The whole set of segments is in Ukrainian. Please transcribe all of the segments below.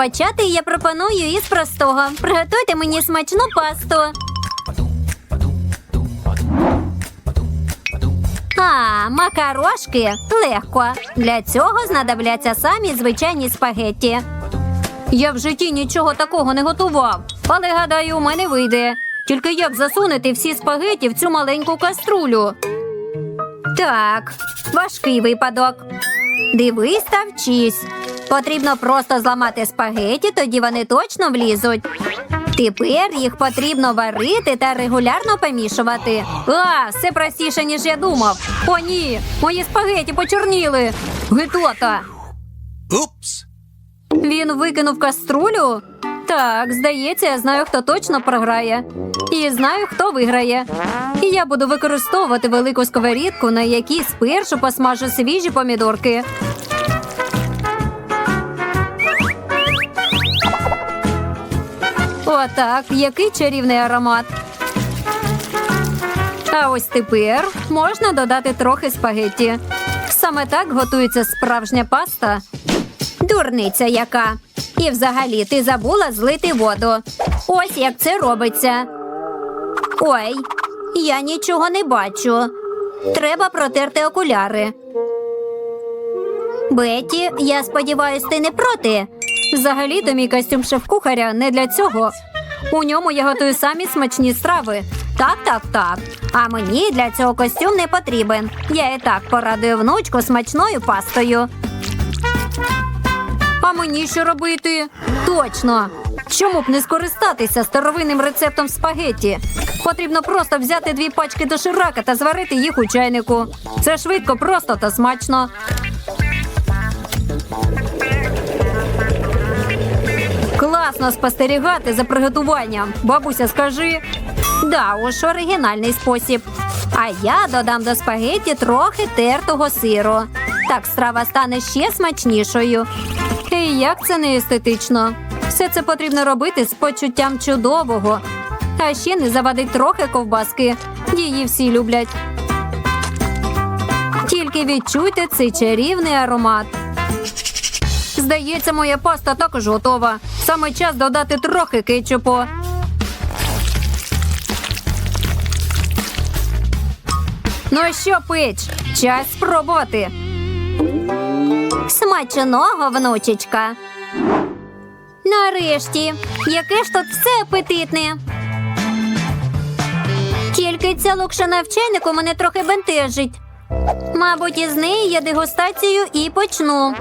почати, я пропоную із простого. Приготуйте мені смачну пасту. А, макарошки легко. Для цього знадобляться самі звичайні спагетті. Я в житті нічого такого не готував, але гадаю, у мене вийде. Тільки як засунути всі спагеті в цю маленьку каструлю? Так, важкий випадок. Дивись та вчись. Потрібно просто зламати спагеті, тоді вони точно влізуть. Тепер їх потрібно варити та регулярно помішувати. А, все простіше, ніж я думав. О, ні, мої спагеті почорніли. Гидота. Oops. Він викинув каструлю? Так, здається, я знаю, хто точно програє. І знаю, хто виграє. І я буду використовувати велику сковорідку, на якій спершу посмажу свіжі помідорки. Отак, який чарівний аромат. А ось тепер можна додати трохи спагетті. Саме так готується справжня паста. Дурниця яка. І взагалі ти забула злити воду. Ось як це робиться. Ой, я нічого не бачу. Треба протерти окуляри. Беті, я сподіваюся, ти не проти. Взагалі-то мій костюм шеф-кухаря не для цього. У ньому я готую самі смачні страви. Так, так, так. А мені для цього костюм не потрібен. Я і так порадую внучку смачною пастою. А мені що робити? Точно. Чому б не скористатися старовинним рецептом спагетті? Потрібно просто взяти дві пачки доширака та зварити їх у чайнику. Це швидко, просто та смачно. Класно спостерігати за приготуванням. Бабуся, скажи. Да, уж оригінальний спосіб. А я додам до спагетті трохи тертого сиру. Так страва стане ще смачнішою. І як це не естетично? Все це потрібно робити з почуттям чудового. А ще не завадить трохи ковбаски. Її всі люблять. Тільки відчуйте цей чарівний аромат. Здається, моя паста також готова. Саме час додати трохи кетчупу. Ну що, пич, час спробувати. Смаченого, внучечка. Нарешті, яке ж тут все апетитне. Тільки ця локшина в чайнику мене трохи бентежить. Мабуть, із неї я дегустацію і почну.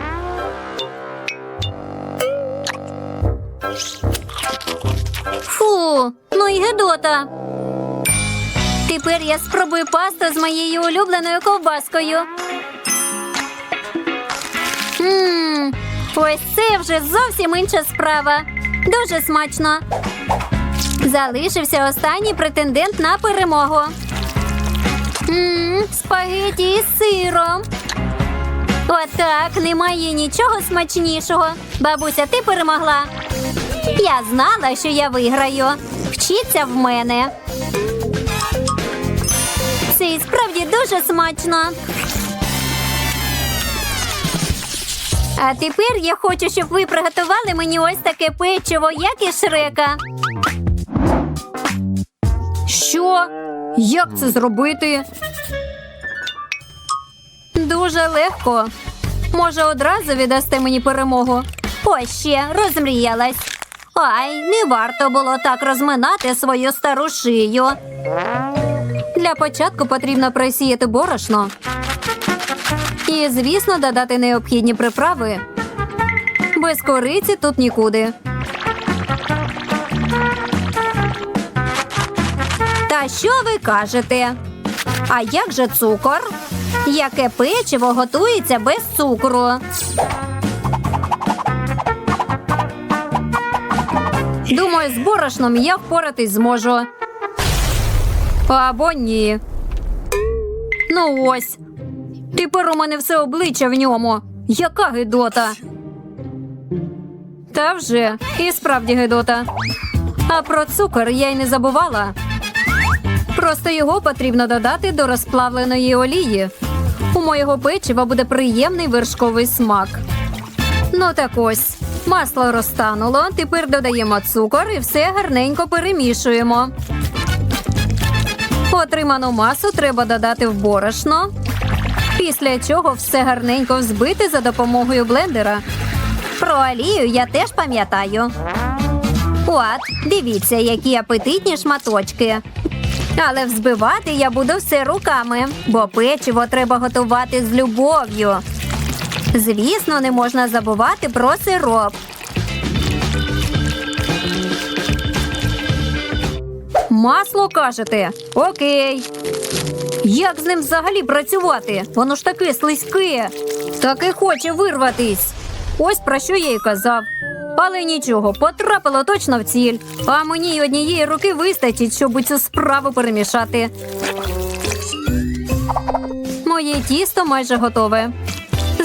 Фу, ну і гидота. Тепер я спробую пасту з моєю улюбленою ковбаскою. Ммм, ось це вже зовсім інша справа. Дуже смачно. Залишився останній претендент на перемогу. Ммм, спагеті із сиром. Отак, немає нічого смачнішого. Бабуся, ти перемогла. Я знала, що я виграю. Вчіться в мене. Це і справді дуже смачно. А тепер я хочу, щоб ви приготували мені ось таке печиво, як і шрека. Що? Як це зробити? Дуже легко. Може, одразу віддасте мені перемогу. Ось ще розмріялась. Ай, не варто було так розминати свою стару шию. Для початку потрібно просіяти борошно. І, звісно, додати необхідні приправи. Без кориці тут нікуди. Та що ви кажете? А як же цукор? Яке печиво готується без цукру? Думаю, з борошном я впоратись зможу. Або ні. Ну ось. Тепер у мене все обличчя в ньому. Яка гидота. Та вже, і справді гидота. А про цукор я й не забувала. Просто його потрібно додати до розплавленої олії. Моєго печива буде приємний вершковий смак. Ну так ось, Масло розтануло. Тепер додаємо цукор і все гарненько перемішуємо. Отриману масу треба додати в борошно. Після чого все гарненько взбити за допомогою блендера. Про олію я теж пам'ятаю. От, дивіться, які апетитні шматочки. Але взбивати я буду все руками, бо печиво треба готувати з любов'ю. Звісно, не можна забувати про сироп. Масло кажете? Окей. Як з ним взагалі працювати? Воно ж таке слизьке. Так і хоче вирватись. Ось про що я й казав. Але нічого, потрапило точно в ціль. А мені й однієї руки вистачить, щоб цю справу перемішати. Моє тісто майже готове.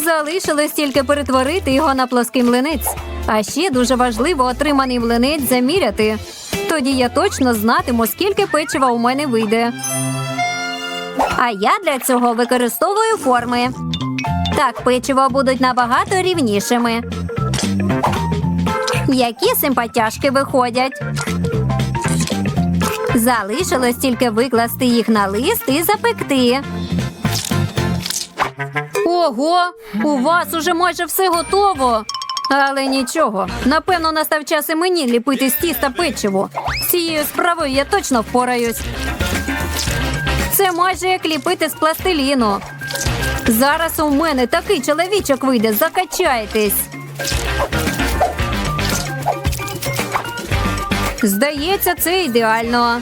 Залишилось тільки перетворити його на плоский млинець. А ще дуже важливо отриманий млинець заміряти. Тоді я точно знатиму, скільки печива у мене вийде. А я для цього використовую форми. Так печиво будуть набагато рівнішими. Які симпатяшки виходять. Залишилось тільки викласти їх на лист і запекти. Ого, у вас уже майже все готово. Але нічого, напевно, настав час і мені ліпити з тіста печиво. З цією справою я точно впораюсь. Це майже як ліпити з пластиліну. Зараз у мене такий чоловічок вийде, закачайтесь. Здається, це ідеально.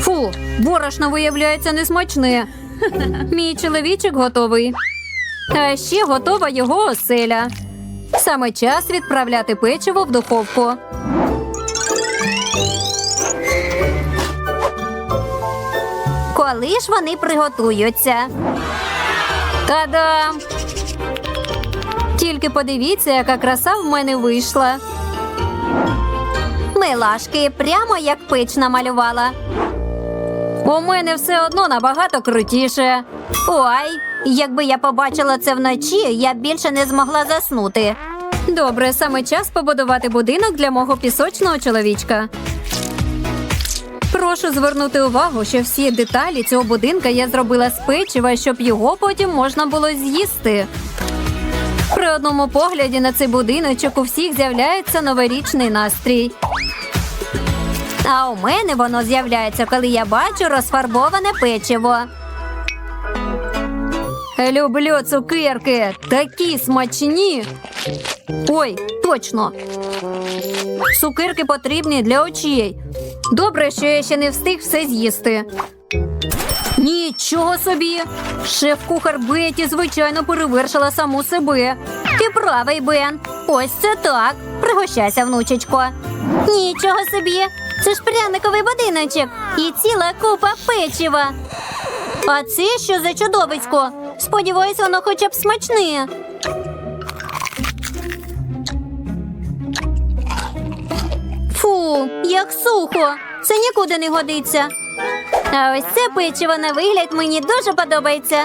Фу, борошно виявляється несмачне. Мій чоловічок готовий. А ще готова його оселя. Саме час відправляти печиво в духовку. Коли ж вони приготуються? Та-дам! Тільки подивіться, яка краса в мене вийшла. Милашки, прямо як пич намалювала. У мене все одно набагато крутіше. Ой, якби я побачила це вночі, я більше не змогла заснути. Добре, саме час побудувати будинок для мого пісочного чоловічка. Прошу звернути увагу, що всі деталі цього будинка я зробила з печива, щоб його потім можна було з'їсти. При одному погляді на цей будиночок у всіх з'являється новорічний настрій. А у мене воно з'являється, коли я бачу розфарбоване печиво. Люблю цукерки, такі смачні. Ой, точно. Цукерки потрібні для очей. Добре, що я ще не встиг все з'їсти. Нічого собі! Шеф-кухар Беті, звичайно, перевершила саму себе. Ти правий, Бен. Ось це так. Пригощайся, внучечко. Нічого собі. Це ж пряниковий будиночок і ціла купа печива. А це що за чудовисько? Сподіваюсь, воно хоча б смачне. Фу, як сухо. Це нікуди не годиться. А ось це печиво на вигляд мені дуже подобається.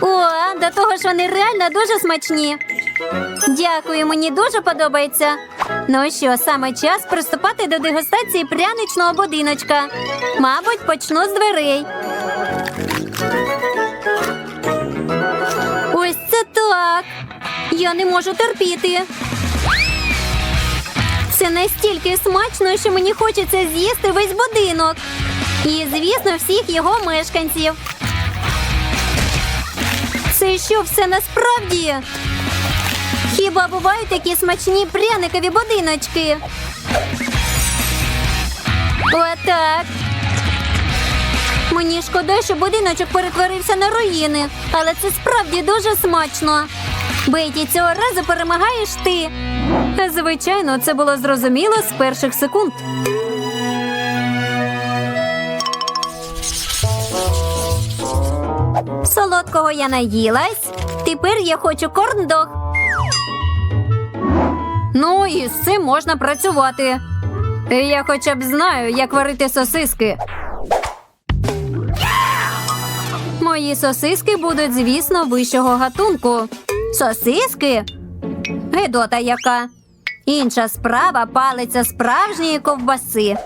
О, до того ж вони реально дуже смачні. Дякую, мені дуже подобається. Ну що, саме час приступати до дегустації пряничного будиночка. Мабуть, почну з дверей. Ось це так. Я не можу терпіти. Це настільки смачно, що мені хочеться з'їсти весь будинок. І, звісно, всіх його мешканців. Це що все насправді? Хіба бувають такі смачні пряникові будиночки? Отак. Мені шкода, що будиночок перетворився на руїни, але це справді дуже смачно. Беті, цього разу перемагаєш ти. Звичайно, це було зрозуміло з перших секунд. Солодкого я наїлась. Тепер я хочу корндог. Ну і з цим можна працювати. Я хоча б знаю, як варити сосиски. Мої сосиски будуть, звісно, вищого гатунку. Сосиски? Гидота яка. Інша справа палиця справжньої ковбаси.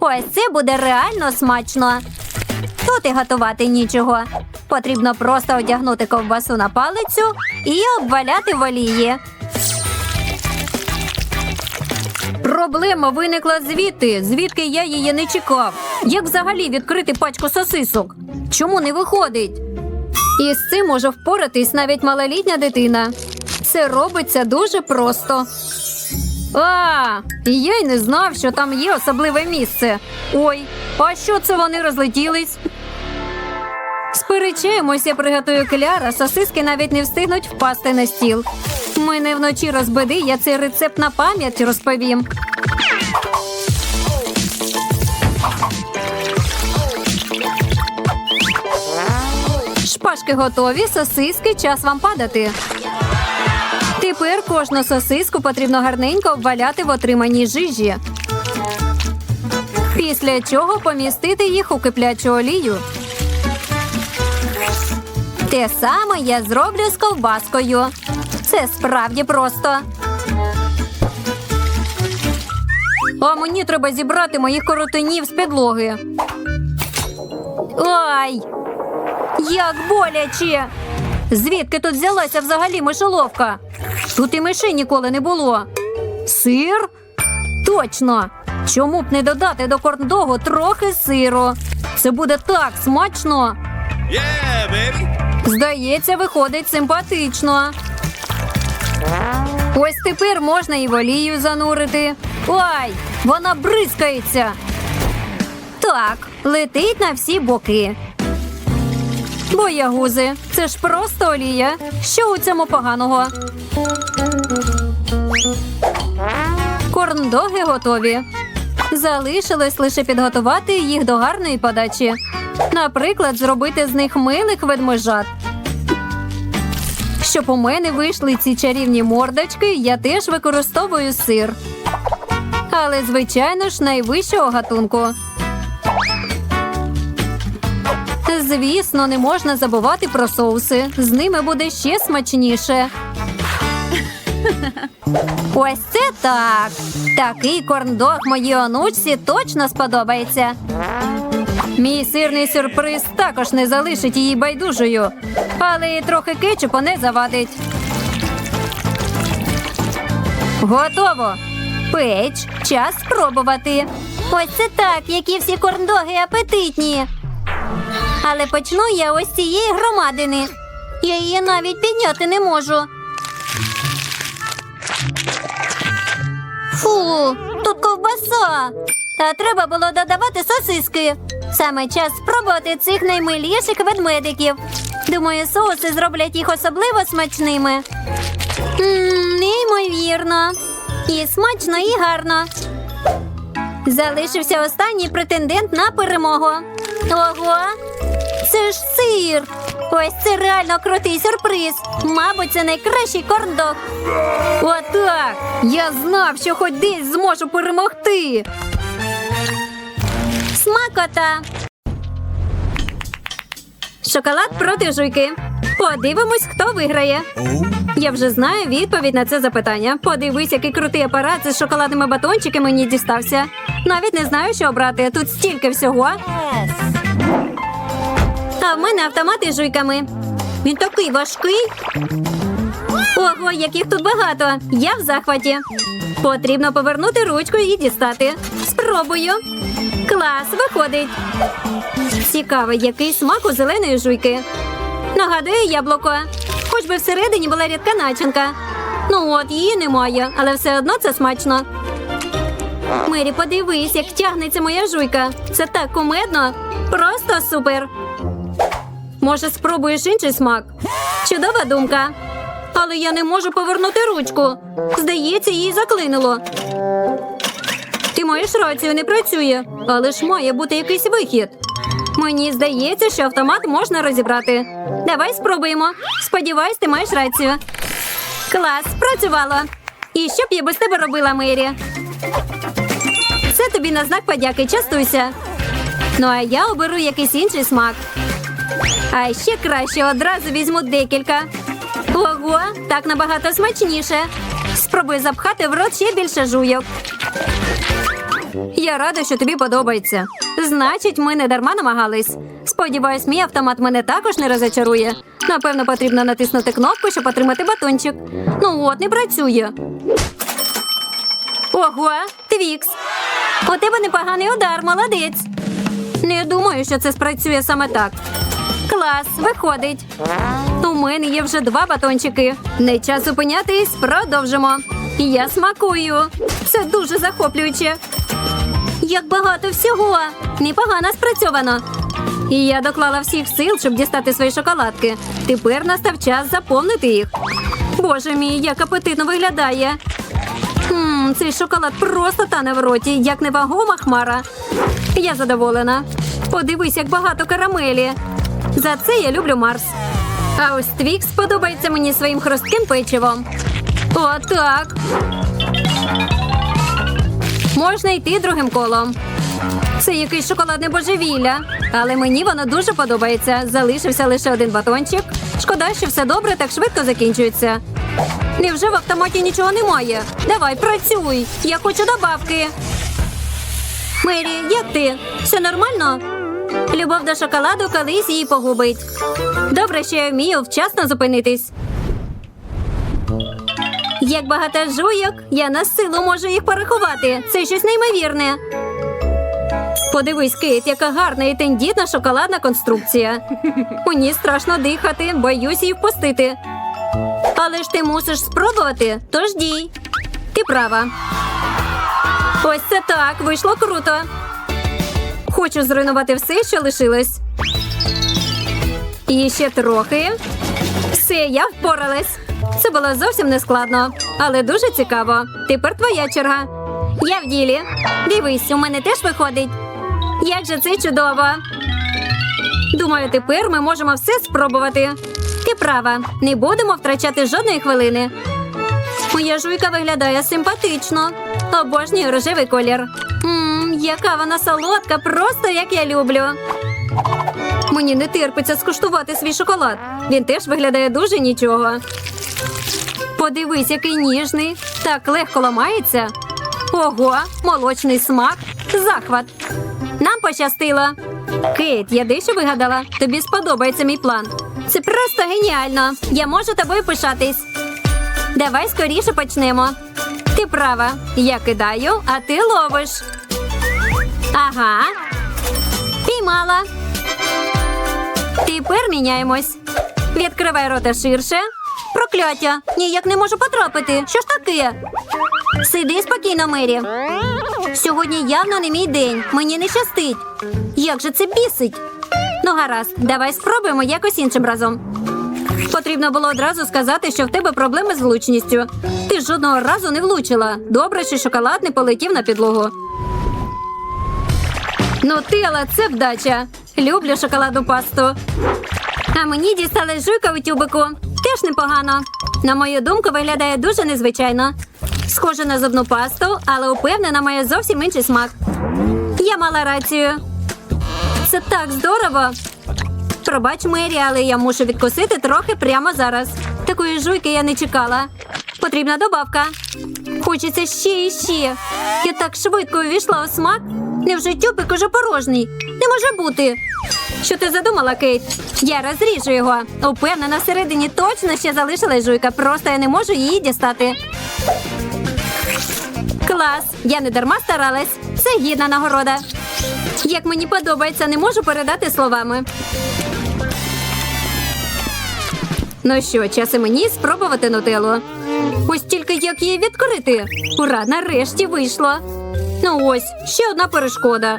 Ось це буде реально смачно. Тут і готувати нічого. Потрібно просто одягнути ковбасу на палицю і обваляти в олії. Проблема виникла звідти, звідки я її не чекав. Як взагалі відкрити пачку сосисок? Чому не виходить? І з цим може впоратись навіть малолітня дитина. Це робиться дуже просто. А, я й не знав, що там є особливе місце. Ой, а що це вони розлетілись? Сперечаємося, приготую кляра, сосиски навіть не встигнуть впасти на стіл. Мене вночі розбеди, я цей рецепт на пам'ять розповім. Шпажки готові, сосиски, час вам падати. Тепер кожну сосиску потрібно гарненько обваляти в отриманій жижі. Після чого помістити їх у киплячу олію. Те саме я зроблю з ковбаскою. Це справді просто. А мені треба зібрати моїх коротинів з підлоги. Ай! Як боляче! Звідки тут взялася взагалі мишоловка? Тут і мишей ніколи не було. Сир? Точно! Чому б не додати до корндогу трохи сиру? Це буде так смачно. Yeah, baby. Здається, виходить симпатично. Ось тепер можна і в олію занурити. Ой, вона бризкається. Так, летить на всі боки. Боягузи, це ж просто олія. Що у цьому поганого? Корндоги готові. Залишилось лише підготувати їх до гарної подачі. Наприклад, зробити з них милих ведмежат. Щоб у мене вийшли ці чарівні мордочки, я теж використовую сир. Але, звичайно ж, найвищого гатунку. Звісно, не можна забувати про соуси. З ними буде ще смачніше. Ось це так. Такий корндог моїй онучці точно сподобається. Мій сирний сюрприз також не залишить її байдужою, але і трохи кетчупу не завадить. Готово. Печ, час спробувати. Ось це так, які всі корндоги апетитні. Але почну я ось цієї громадини. Я її навіть підняти не можу. Фу, тут ковбаса. Та треба було додавати сосиски. Саме час спробувати цих наймиліших ведмедиків. Думаю, соуси зроблять їх особливо смачними. Неймовірно. І смачно, і гарно. Залишився останній претендент на перемогу. Ого! Це ж сир! Ось це реально крутий сюрприз. Мабуть, це найкращий корндог. Отак! Я знав, що хоч десь зможу перемогти. Смакота. Шоколад проти жуйки. Подивимось, хто виграє. Я вже знаю відповідь на це запитання. Подивись, який крутий апарат з шоколадними батончиками мені дістався. Навіть не знаю, що обрати. Тут стільки всього. А в мене автомат із жуйками. Він такий важкий. Ого, яких тут багато. Я в захваті. Потрібно повернути ручку і дістати. Спробую. Клас, виходить. Цікаво, який смак у зеленої жуйки. Нагадує яблуко. Хоч би всередині була рідка начинка. Ну от, її немає, але все одно це смачно. Мері, подивись, як тягнеться моя жуйка. Це так кумедно. Просто супер. Може, спробуєш інший смак? Чудова думка. Але я не можу повернути ручку. Здається, її заклинило. Ти маєш рацію, не працює, але ж має бути якийсь вихід. Мені здається, що автомат можна розібрати. Давай спробуємо. Сподіваюсь, ти маєш рацію. Клас, спрацювало. І що б я без тебе робила, Мері? Це тобі на знак подяки, частуйся. Ну а я оберу якийсь інший смак. А ще краще одразу візьму декілька. Ого, так набагато смачніше. спробую запхати в рот ще більше жуйок. Я рада, що тобі подобається. Значить, ми не дарма намагались. Сподіваюсь, мій автомат мене також не розочарує. Напевно, потрібно натиснути кнопку, щоб отримати батончик. Ну от, не працює. Ого, Твікс. У тебе непоганий удар, молодець. Не думаю, що це спрацює саме так. Клас, виходить. У мене є вже два батончики. Не час зупинятись, продовжимо. Я смакую. Це дуже захоплююче. Як багато всього. Непогано спрацьовано. І я доклала всіх сил, щоб дістати свої шоколадки. Тепер настав час заповнити їх. Боже мій, як апетитно виглядає. Мм, цей шоколад просто тане в роті, як невагома хмара. Я задоволена. Подивись, як багато карамелі. За це я люблю Марс. А ось Твікс подобається мені своїм хрустким печивом. О, так. Можна йти другим колом. Це якийсь шоколадне божевілля, але мені воно дуже подобається. Залишився лише один батончик. Шкода, що все добре так швидко закінчується. Невже в автоматі нічого немає? Давай, працюй! Я хочу добавки. Мері, як ти? Все нормально? Любов до шоколаду колись її погубить. Добре, що я вмію вчасно зупинитись. Як багато жуйок, я на силу можу їх порахувати. Це щось неймовірне. Подивись, Кейт, яка гарна і тендітна шоколадна конструкція. У ній страшно дихати, боюсь її впустити. Але ж ти мусиш спробувати, тож дій. Ти права. Ось це так, вийшло круто. Хочу зруйнувати все, що лишилось. І ще трохи. Все, я впоралась. Це було зовсім не складно, але дуже цікаво. Тепер твоя черга. Я в ділі. Дивись, у мене теж виходить. Як же це чудово. Думаю, тепер ми можемо все спробувати. Ти права, не будемо втрачати жодної хвилини. Моя жуйка виглядає симпатично. Обожнюю рожевий колір. Мм, яка вона солодка, просто як я люблю. Мені не терпиться скуштувати свій шоколад. Він теж виглядає дуже нічого. Подивись, який ніжний. Так легко ламається. Ого, молочний смак. Захват. Нам пощастило. Кейт, я дещо вигадала. Тобі сподобається мій план. Це просто геніально. Я можу тобою пишатись. Давай скоріше почнемо. Ти права. Я кидаю, а ти ловиш. Ага. Піймала. Тепер міняємось. Відкривай рота ширше. Прокляття. Ніяк не можу потрапити. Що ж таке? Сиди спокійно, Мері. Сьогодні явно не мій день. Мені не щастить. Як же це бісить? Ну, гаразд, давай спробуємо якось іншим разом. Потрібно було одразу сказати, що в тебе проблеми з влучністю. Ти жодного разу не влучила. Добре, що шоколад не полетів на підлогу. Нутелла – це вдача. Люблю шоколадну пасту. А мені дістали жуйка у тюбику. Теж непогано. На мою думку, виглядає дуже незвичайно. Схоже на зубну пасту, але упевнена має зовсім інший смак. Я мала рацію. Це так здорово. Пробач, Мері, але я мушу відкусити трохи прямо зараз. Такої жуйки я не чекала. Потрібна добавка. Хочеться ще і ще. Я так швидко увійшла у смак. Невже тюбик уже порожній? Не може бути. Що ти задумала, Кейт? Я розріжу його. Упевнена, всередині точно ще залишилась жуйка, просто я не можу її дістати. Клас! Я не дарма старалась. Це гідна нагорода. Як мені подобається, не можу передати словами. Ну що, час і мені спробувати нутеллу. Ось тільки як її відкрити. Ура, нарешті вийшло. Ну ось, ще одна перешкода.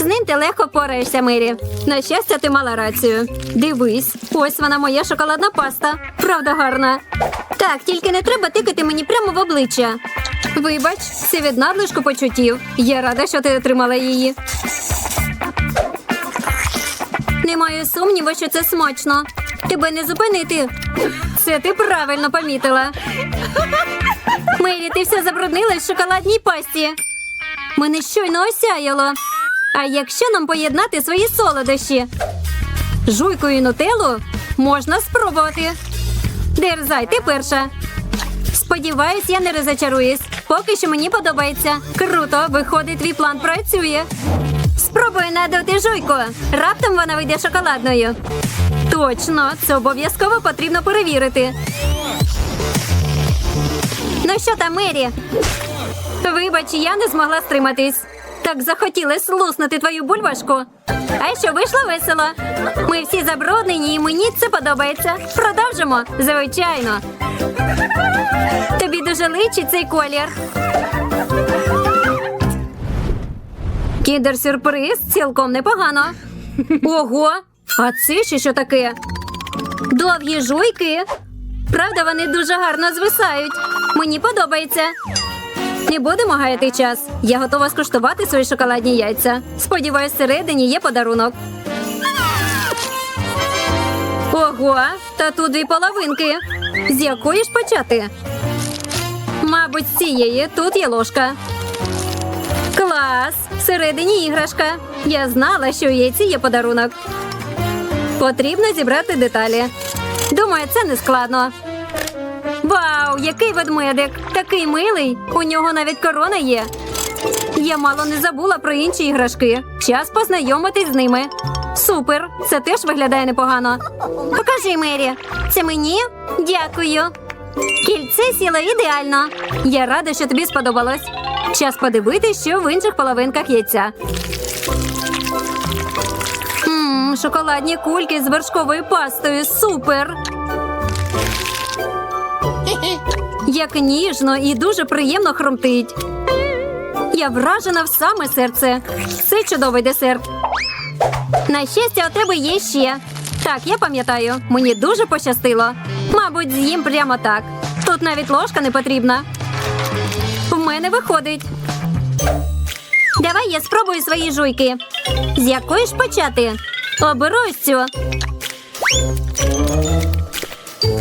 З ним ти легко впораєшся, Мері. На щастя, ти мала рацію. Дивись, ось вона моя шоколадна паста. Правда гарна. Так, тільки не треба тикати мені прямо в обличчя. Вибач, це від надлишку почуттів. Я рада, що ти отримала її. Не маю сумніву, що це смачно. Тебе не зупинити. Це ти правильно помітила. Мері, ти все забруднила в шоколадній пасті. Мене щойно осяяло. А якщо нам поєднати свої солодощі? Жуйку і нутеллу можна спробувати. Дерзай, ти перша. Сподіваюсь, я не розочаруюсь. Поки що мені подобається. Круто, виходить, твій план працює. Спробуй надути жуйку. Раптом вона вийде шоколадною. Точно, це обов'язково потрібно перевірити. Ну що там, Мері? Вибач, я не змогла стриматись. Так захотілось луснути твою бульбашку. А що вийшло весело? Ми всі забруднені, і мені це подобається. Продовжимо, звичайно. Тобі дуже личить цей колір. Кіндер-сюрприз цілком непогано. Ого! А це ще що таке? Довгі жуйки. Правда, вони дуже гарно звисають. Мені подобається. Не будемо гаяти час. Я готова скуштувати свої шоколадні яйця. Сподіваюсь, всередині є подарунок. Ого, та тут дві половинки. З якої ж почати? Мабуть, з цієї тут є ложка. Клас! Всередині іграшка. Я знала, що у яйці є подарунок. Потрібно зібрати деталі. Думаю, це не складно. Вау, який ведмедик! Такий милий. У нього навіть корона є. Я мало не забула про інші іграшки. Час познайомитись з ними. Супер! Це теж виглядає непогано. Покажи, Мері. Це мені? Дякую. Кільце сіло ідеально. Я рада, що тобі сподобалось. Час подивитись, що в інших половинках яйця. Шоколадні кульки з вершковою пастою. Супер! Як ніжно і дуже приємно хрумтить. Я вражена в саме серце. Це чудовий десерт. На щастя, у тебе є ще. Так, я пам'ятаю, мені дуже пощастило. Мабуть, з'їм прямо так. Тут навіть ложка не потрібна. В мене виходить. Давай я спробую свої жуйки. З якої ж почати? Оберу ось цю.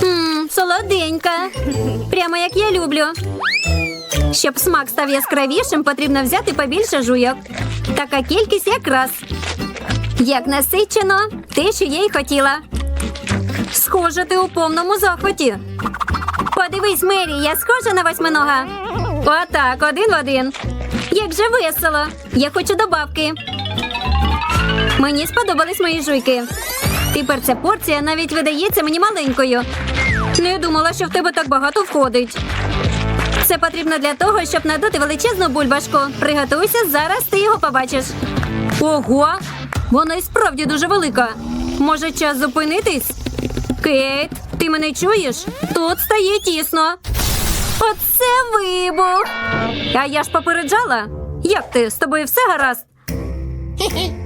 Мм, солоденька. Прямо як я люблю. Щоб смак став яскравішим, потрібно взяти побільше жуйок. Така кількість якраз. Як насичено, те, що я й хотіла. Схоже, ти у повному захваті. Подивись, Мері, я схожа на восьминога. Отак, один в один. Як же весело. Я хочу добавки. Мені сподобались мої жуйки. Тепер ця порція навіть видається мені маленькою. Не думала, що в тебе так багато входить. Це потрібно для того, щоб надути величезну бульбашку. Приготуйся, зараз ти його побачиш. Ого! Вона і справді дуже велика. Може, час зупинитись? Кейт, ти мене чуєш? Тут стає тісно. Оце вибух. А я ж попереджала. Як ти? З тобою все гаразд?